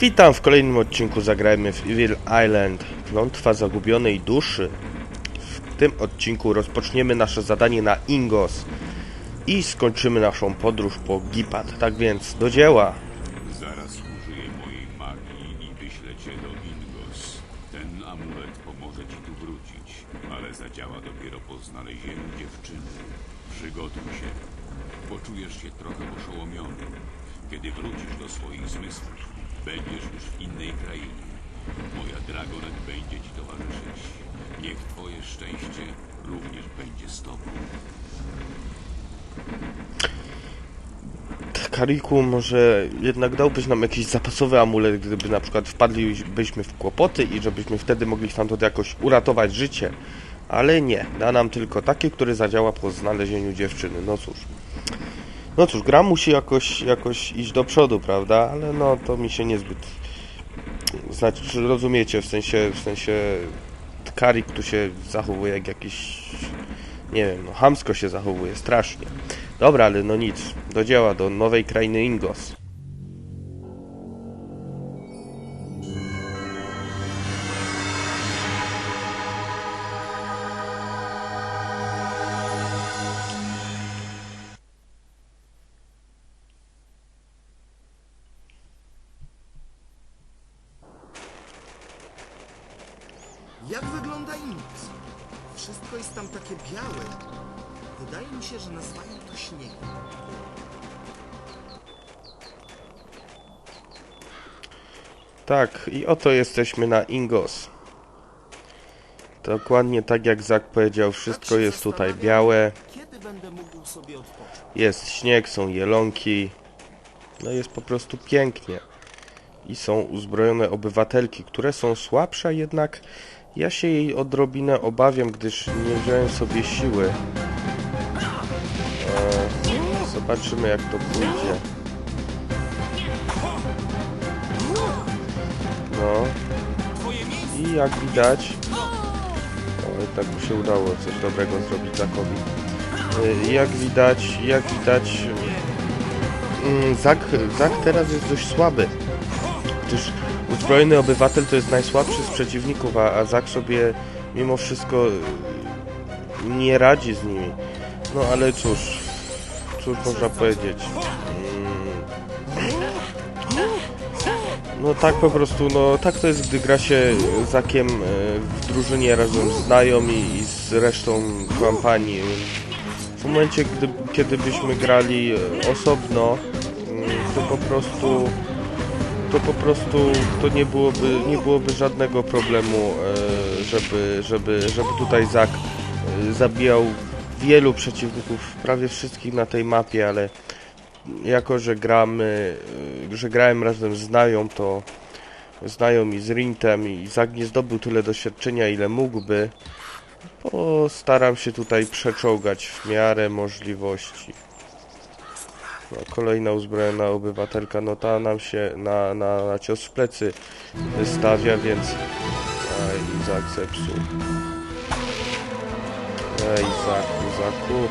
Witam w kolejnym odcinku Zagrajmy w Evil Island Klątwa Zagubionej Duszy W tym odcinku rozpoczniemy nasze zadanie na Ingos I skończymy naszą podróż po Gipat Tak więc do dzieła Zaraz użyję mojej magii i wyślę cię do Ingos. Ten amulet pomoże ci tu wrócić, ale zadziała dopiero po znalezieniu dziewczyny. Przygotuj się. Poczujesz się trochę oszołomiony. Kiedy wrócisz do swoich zmysłów, będziesz już w innej krainie. Moja Dragonet będzie ci towarzyszyć. Niech twoje szczęście również będzie z tobą. Kariku, może jednak dałbyś nam jakiś zapasowy amulet Gdyby na przykład wpadlibyśmy w kłopoty I żebyśmy wtedy mogli stamtąd jakoś uratować życie Ale nie, da nam tylko taki, który zadziała po znalezieniu dziewczyny No cóż No cóż, gra musi jakoś, jakoś iść do przodu, prawda? Ale no, to mi się niezbyt... Znaczy, czy rozumiecie, w sensie, w sensie... Karik tu się zachowuje jak jakiś... Nie wiem, no, hamsko się zachowuje, strasznie. Dobra, ale no nic, do dzieła, do nowej krainy Ingos. Jak wygląda Inks? Wszystko jest tam takie białe. Wydaje mi się, że nastaje to śnieg. Tak, i oto jesteśmy na Ingos. Dokładnie tak jak Zak powiedział, wszystko Tak jest tutaj białe. Kiedy będę mógł sobie odpocząć? Jest śnieg, są jelonki. No jest po prostu pięknie. I są uzbrojone obywatelki, które są słabsze, jednak ja się jej odrobinę obawiam, gdyż nie wziąłem sobie siły. E, zobaczymy jak to pójdzie. No. I jak widać... O, jednak mu się udało coś dobrego zrobić Zakowi. Y, Jak widać, jak widać, mm, Zak, Zak teraz jest dość słaby, gdyż uzbrojony obywatel to jest najsłabszy z przeciwników, a, a Zak sobie mimo wszystko y, nie radzi z nimi. No ale cóż, cóż można powiedzieć. Mm. No tak po prostu, no tak to jest, gdy gra się Zakiem y, w drużynie razem z Nają i, i z resztą kampanii. W momencie, gdy, kiedy byśmy grali e, osobno, to po prostu to po prostu to nie byłoby, nie byłoby żadnego problemu, e, żeby, żeby, żeby tutaj Zak e, zabijał wielu przeciwników, prawie wszystkich na tej mapie, ale jako, że gramy, e, że grałem razem z Nają, to znają i z Rintem i Zak nie zdobył tyle doświadczenia, ile mógłby, Postaram się tutaj przeczołgać w miarę możliwości. No, kolejna uzbrojona obywatelka, no ta nam się na, na, na cios w plecy wystawia, więc... Aj, Izak zepsuł. Ej, Izaku, Izaku.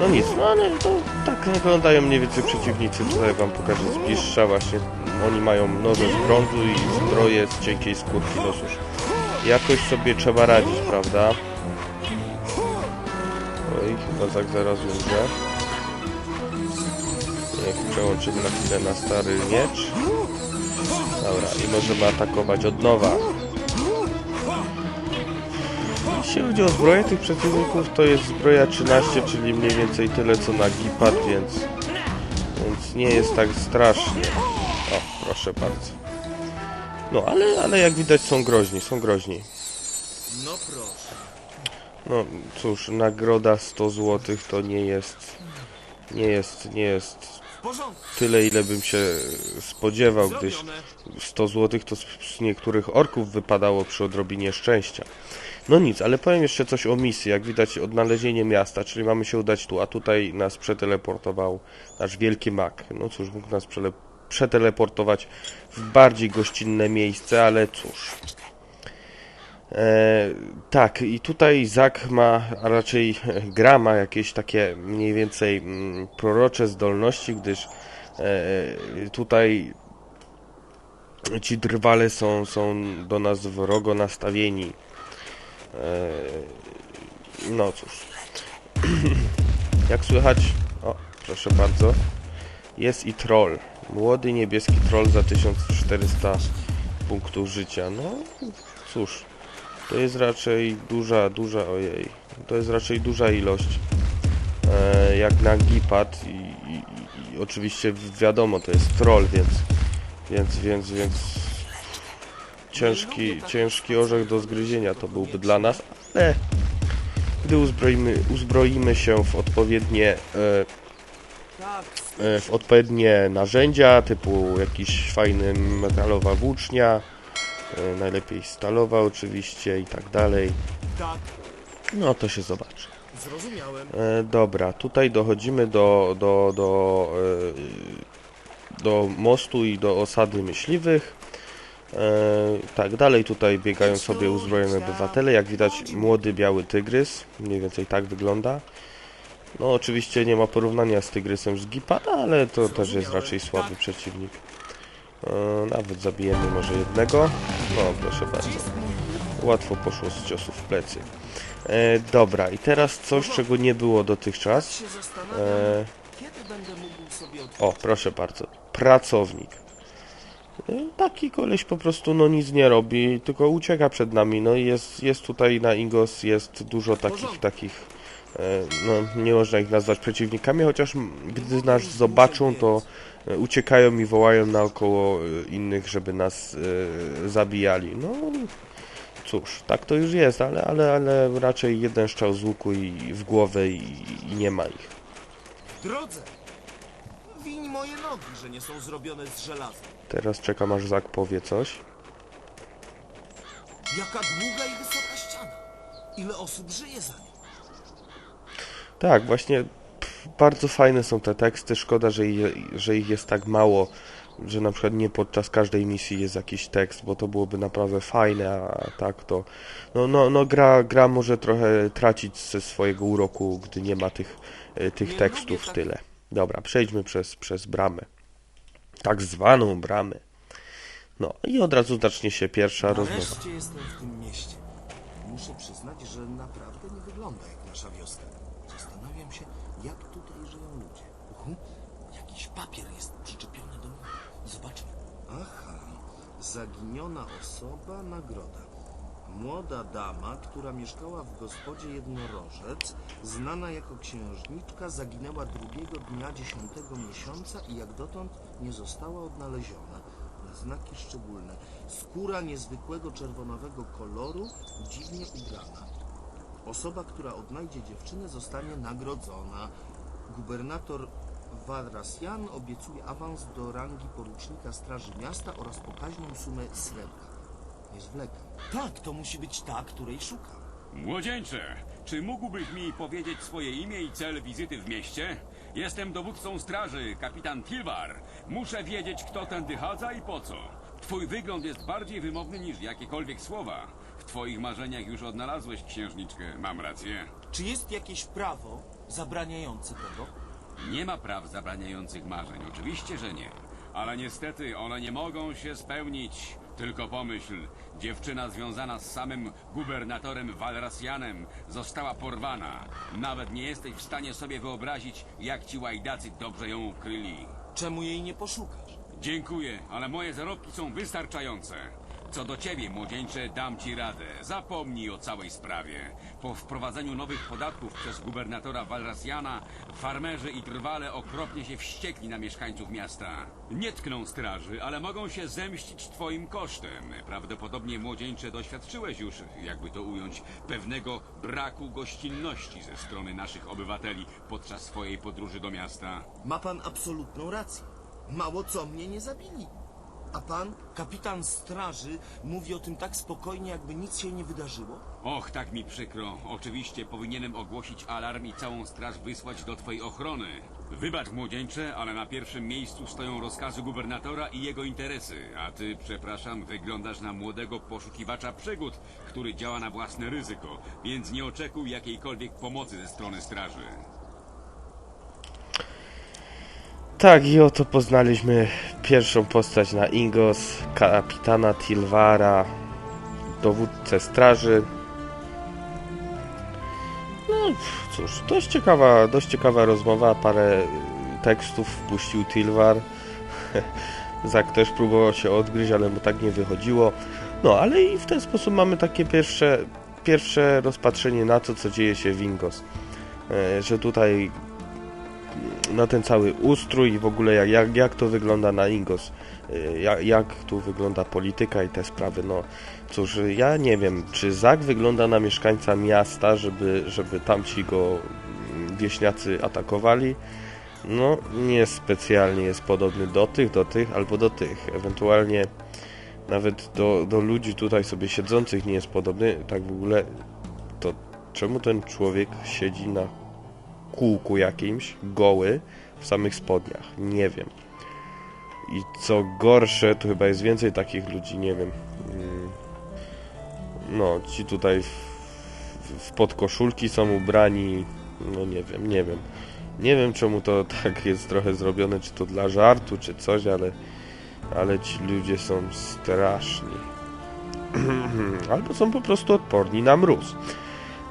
No nic, no ale to tak wyglądają mniej więcej przeciwnicy. Tutaj wam pokażę z bliższa właśnie. Oni mają noże z brązu i zbroje z cienkiej skórki, no cóż. Jakoś sobie trzeba radzić, prawda? Oj, chyba tak zaraz umrze. Jak przełączymy na chwilę na stary miecz. Dobra, i możemy atakować od nowa. Jeśli chodzi o zbroję tych przeciwników, to jest zbroja 13, czyli mniej więcej tyle co na Gipat, więc, więc nie jest tak strasznie. O, proszę bardzo. No, ale, ale jak widać są groźni, są groźni. No proszę. No cóż, nagroda 100 zł to nie jest, nie jest, nie jest. Tyle ile bym się spodziewał, gdyż Zrobione. 100 zł to z, niektórych orków wypadało przy odrobinie szczęścia. No nic, ale powiem jeszcze coś o misji. Jak widać odnalezienie miasta, czyli mamy się udać tu, a tutaj nas przeteleportował nasz wielki mak. No cóż, mógł nas przeteleportować w bardziej gościnne miejsce, ale cóż. E, tak, i tutaj Zak ma, a raczej gra ma jakieś takie mniej więcej mm, prorocze zdolności, gdyż e, tutaj ci drwale są, są do nas wrogo nastawieni. Eee, no cóż. Jak słychać, o, proszę bardzo, jest i troll. Młody niebieski troll za 1400 punktów życia. No cóż, to jest raczej duża, duża, ojej, to jest raczej duża ilość. E, jak na gipad i, i, i oczywiście wiadomo, to jest troll, więc, więc, więc, więc ciężki, ciężki orzech do zgryzienia to byłby dla nas, ale gdy uzbroimy, uzbroimy się w odpowiednie e, e, w odpowiednie narzędzia, typu jakiś fajny metalowa włócznia, najlepiej stalowa oczywiście i tak dalej. tak, No to się zobaczy. zrozumiałem. E, dobra, tutaj dochodzimy do, do, do, e, do mostu i do osady myśliwych. E, tak, dalej tutaj biegają sobie uzbrojone obywatele. Jak widać, młody biały tygrys. Mniej więcej tak wygląda. No, oczywiście nie ma porównania z tygrysem z Gipada, ale to też jest raczej słaby przeciwnik. E, nawet zabijemy może jednego. No, proszę bardzo. Łatwo poszło z ciosów w plecy. E, dobra, i teraz coś, czego nie było dotychczas. E, kiedy będę mógł sobie otworzyć. o, proszę bardzo. Pracownik. E, Taki koleś po prostu no nic nie robi, tylko ucieka przed nami. No i jest, jest tutaj na Ingos jest dużo takich, takich e, no nie można ich nazwać przeciwnikami, chociaż gdy nas zobaczą, to uciekają i wołają naokoło e, innych, żeby nas e, zabijali. No cóż, tak to już jest, ale, ale, ale raczej jeden strzał z łuku i w głowę i, i nie ma ich. W drodze! Wiń moje nogi, że nie są zrobione z żelaza. Teraz czekam aż Zak powie coś. Jaka długa i wysoka ściana. Ile osób żyje za nią? Tak, właśnie bardzo fajne są te teksty. Szkoda, że, je, że ich jest tak mało, że na przykład nie podczas każdej misji jest jakiś tekst, bo to byłoby naprawdę fajne, a tak to. No, no, no gra, gra może trochę tracić ze swojego uroku, gdy nie ma tych, e, tych Nie tekstów lubię w tak- tyle. Dobra, przejdźmy przez, przez bramę. Tak zwaną bramę. No i od razu zacznie się pierwsza rozmowa. Nareszcie jestem w tym mieście. Muszę przyznać, że naprawdę nie wygląda jak nasza wioska. Zastanawiam się, jak tutaj żyją ludzie. Uhu, jakiś papier jest przyczepiony do mnie. Zobaczmy. Aha, zaginiona osoba, nagroda. Młoda dama, która mieszkała w gospodzie Jednorożec, znana jako księżniczka, zaginęła drugiego dnia dziesiątego miesiąca i jak dotąd nie została odnaleziona. Znaki szczególne. Skóra niezwykłego czerwonowego koloru, dziwnie ubrana. Osoba, która odnajdzie dziewczynę, zostanie nagrodzona. Gubernator Wadrasjan obiecuje awans do rangi porucznika Straży Miasta oraz pokaźną sumę srebra. Nie zwlekam. Tak, to musi być ta, której szukam. Młodzieńcze, czy mógłbyś mi powiedzieć swoje imię i cel wizyty w mieście? Jestem dowódcą straży, kapitan Tilvar. Muszę wiedzieć, kto tędy chadza i po co. Twój wygląd jest bardziej wymowny niż jakiekolwiek słowa. W twoich marzeniach już odnalazłeś księżniczkę, mam rację. Czy jest jakieś prawo zabraniające tego? Nie ma praw zabraniających marzeń, oczywiście, że nie. Ale niestety one nie mogą się spełnić. Tylko pomyśl, dziewczyna związana z samym gubernatorem Walrasjanem została porwana. Nawet nie jesteś w stanie sobie wyobrazić, jak ci łajdacy dobrze ją ukryli. Czemu jej nie poszukasz? Dziękuję, ale moje zarobki są wystarczające. Co do ciebie, młodzieńcze, dam ci radę. Zapomnij o całej sprawie. Po wprowadzeniu nowych podatków przez gubernatora Walrasjana, farmerzy i trwale okropnie się wściekli na mieszkańców miasta. Nie tkną straży, ale mogą się zemścić twoim kosztem. Prawdopodobnie, młodzieńcze, doświadczyłeś już, jakby to ująć, pewnego braku gościnności ze strony naszych obywateli podczas swojej podróży do miasta. Ma pan absolutną rację. Mało co mnie nie zabili. A pan, kapitan straży, mówi o tym tak spokojnie, jakby nic się nie wydarzyło? Och, tak mi przykro. Oczywiście powinienem ogłosić alarm i całą straż wysłać do twojej ochrony. Wybacz, młodzieńcze, ale na pierwszym miejscu stoją rozkazy gubernatora i jego interesy. A ty, przepraszam, wyglądasz na młodego poszukiwacza przygód, który działa na własne ryzyko, więc nie oczekuj jakiejkolwiek pomocy ze strony straży. Tak, i oto poznaliśmy pierwszą postać na Ingos, kapitana Tilvara, dowódcę straży. No cóż, dość ciekawa, dość ciekawa rozmowa, parę tekstów wpuścił Tilvar. Zak też próbował się odgryźć, ale mu tak nie wychodziło. No, ale i w ten sposób mamy takie pierwsze, pierwsze rozpatrzenie na to, co dzieje się w Ingos. E, Że tutaj na ten cały ustrój i w ogóle jak, jak, to wygląda na Ingos, y, jak, jak tu wygląda polityka i te sprawy. No cóż, ja nie wiem, czy Zak wygląda na mieszkańca miasta, żeby, żeby tamci go mm, wieśniacy atakowali. No, nie specjalnie jest podobny do tych, do tych albo do tych. Ewentualnie nawet do, do ludzi tutaj sobie siedzących nie jest podobny. Tak w ogóle, to czemu ten człowiek siedzi na kółku jakimś, goły, w samych spodniach. Nie wiem. I co gorsze, to chyba jest więcej takich ludzi, nie wiem. Mm. No, ci tutaj w, w podkoszulki są ubrani, no nie wiem, nie wiem. Nie wiem czemu to tak jest trochę zrobione, czy to dla żartu, czy coś, ale, ale ci ludzie są straszni. Albo są po prostu odporni na mróz.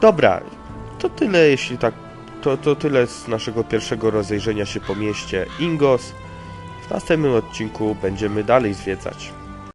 Dobra, to tyle, jeśli tak to, to tyle z naszego pierwszego rozejrzenia się po mieście Ingos. W następnym odcinku będziemy dalej zwiedzać.